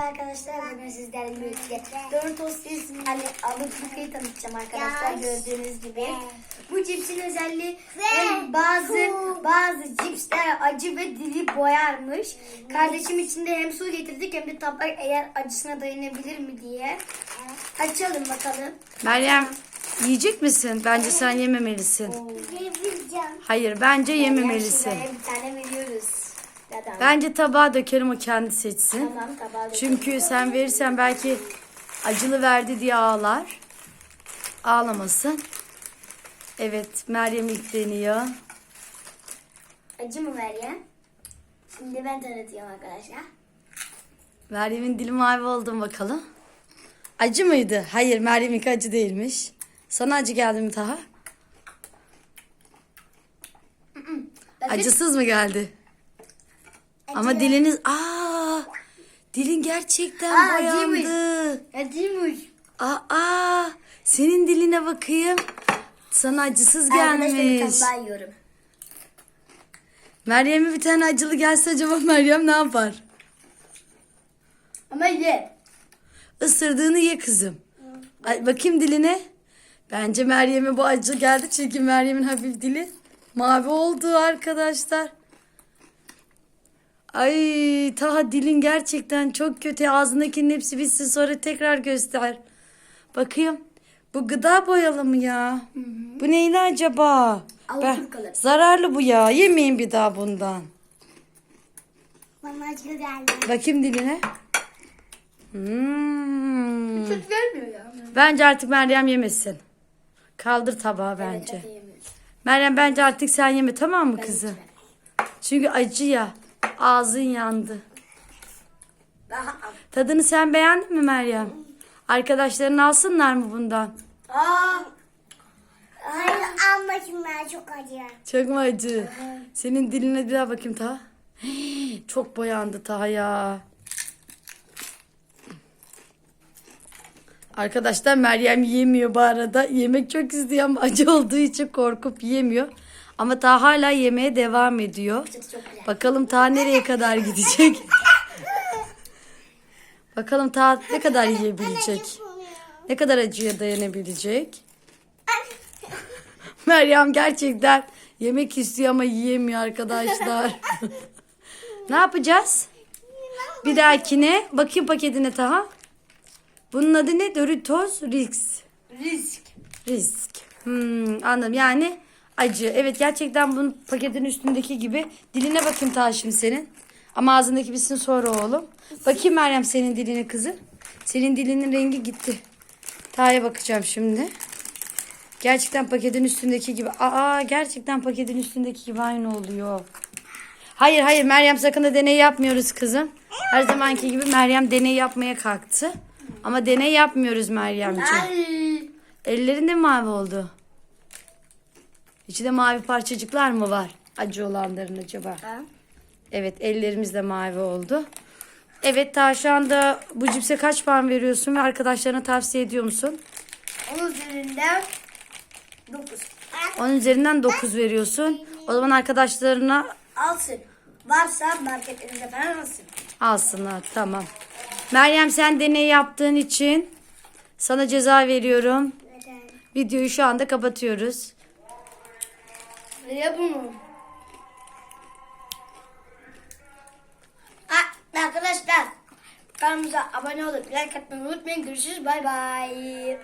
Arkadaşlar bugün sizlerle birlikte Doritos isimli alıp yukayı tanıtacağım arkadaşlar gördüğünüz gibi. Bu cipsin özelliği hem bazı bazı cipsler acı ve dili boyarmış. Kardeşim için de hem su getirdik hem de tabak eğer acısına dayanabilir mi diye. Açalım bakalım. Meryem yiyecek misin? Bence sen yememelisin. Yiyebileceğim. Hayır bence yememelisin. Bir tane veriyoruz. Zaten. Bence tabağa dökerim o kendi seçsin. Tamam tabağı da- Çünkü sen verirsen belki acılı verdi diye ağlar. Ağlamasın. Evet Meryem ilk deniyor. Acı mı Meryem? Şimdi ben tanıtıyorum arkadaşlar. Meryem'in dili mavi oldu bakalım. Acı mıydı? Hayır Meryem'inki acı değilmiş. Sana acı geldi mi Taha? Acısız mı geldi? Ama diliniz... Aa, dilin gerçekten Aa, boyandı. Acıymış. Aa, senin diline bakayım. Sana acısız Arkadaşlar gelmiş. yiyorum. Meryem'e bir tane acılı gelse acaba Meryem ne yapar? Ama ye. Isırdığını ye kızım. Ay, bakayım diline. Bence Meryem'e bu acı geldi çünkü Meryem'in hafif dili mavi oldu arkadaşlar. Ay Taha dilin gerçekten çok kötü. Ağzındakinin hepsi bitsin sonra tekrar göster. Bakayım. Bu gıda boyalı mı ya? Bu neyli acaba? Alaturkalı. zararlı bu ya. Yemeyin bir daha bundan. Bana acı geldi. Bakayım diline. Hmm. Süt vermiyor ya. Bence artık Meryem yemesin. Kaldır tabağı bence. Meryem bence artık sen yeme tamam mı kızım? Çünkü acı ya. Ağzın yandı. Tadını sen beğendin mi Meryem? Arkadaşların alsınlar mı bundan? Aa. Hayır almasın ben çok acı. Çok mu acı? Senin diline bir daha bakayım Taha. Çok boyandı Taha ya. Arkadaşlar Meryem yemiyor bu arada. Yemek çok istiyor ama acı olduğu için korkup yemiyor. Ama Taha hala yemeye devam ediyor. Bakalım Taha nereye kadar gidecek? Bakalım Taha ne kadar yiyebilecek? Ne kadar acıya dayanabilecek? Meryem gerçekten yemek istiyor ama yiyemiyor arkadaşlar. ne yapacağız? Bir dahakine bakayım paketine Taha. Bunun adı ne? Doritos Risk. Risk. Risk. Hmm, anladım. Yani acı. Evet gerçekten bunun paketin üstündeki gibi. Diline bakayım şimdi senin. Ama ağzındaki bitsin sonra oğlum. Bakayım Meryem senin diline kızı. Senin dilinin rengi gitti. Taha'ya bakacağım şimdi. Gerçekten paketin üstündeki gibi. Aa gerçekten paketin üstündeki gibi aynı oluyor. Hayır hayır Meryem sakın da deney yapmıyoruz kızım. Her zamanki gibi Meryem deney yapmaya kalktı. Ama deney yapmıyoruz Meryemciğim. Ay. Ellerin de mi mavi oldu? İçinde mavi parçacıklar mı var? Acı olanların acaba? Evet ellerimiz de mavi oldu. Evet ta şu anda bu cipse kaç puan veriyorsun ve arkadaşlarına tavsiye ediyor musun? Onun üzerinden 9. Onun üzerinden 9 veriyorsun. O zaman arkadaşlarına Alsın. Varsa marketlerinde falan alsın. alsınlar. Tamam. Meryem sen deney yaptığın için sana ceza veriyorum. Neden? Videoyu şu anda kapatıyoruz. Nereye bunu? Ha, arkadaşlar kanalımıza abone olup like atmayı unutmayın. Görüşürüz. Bay bay.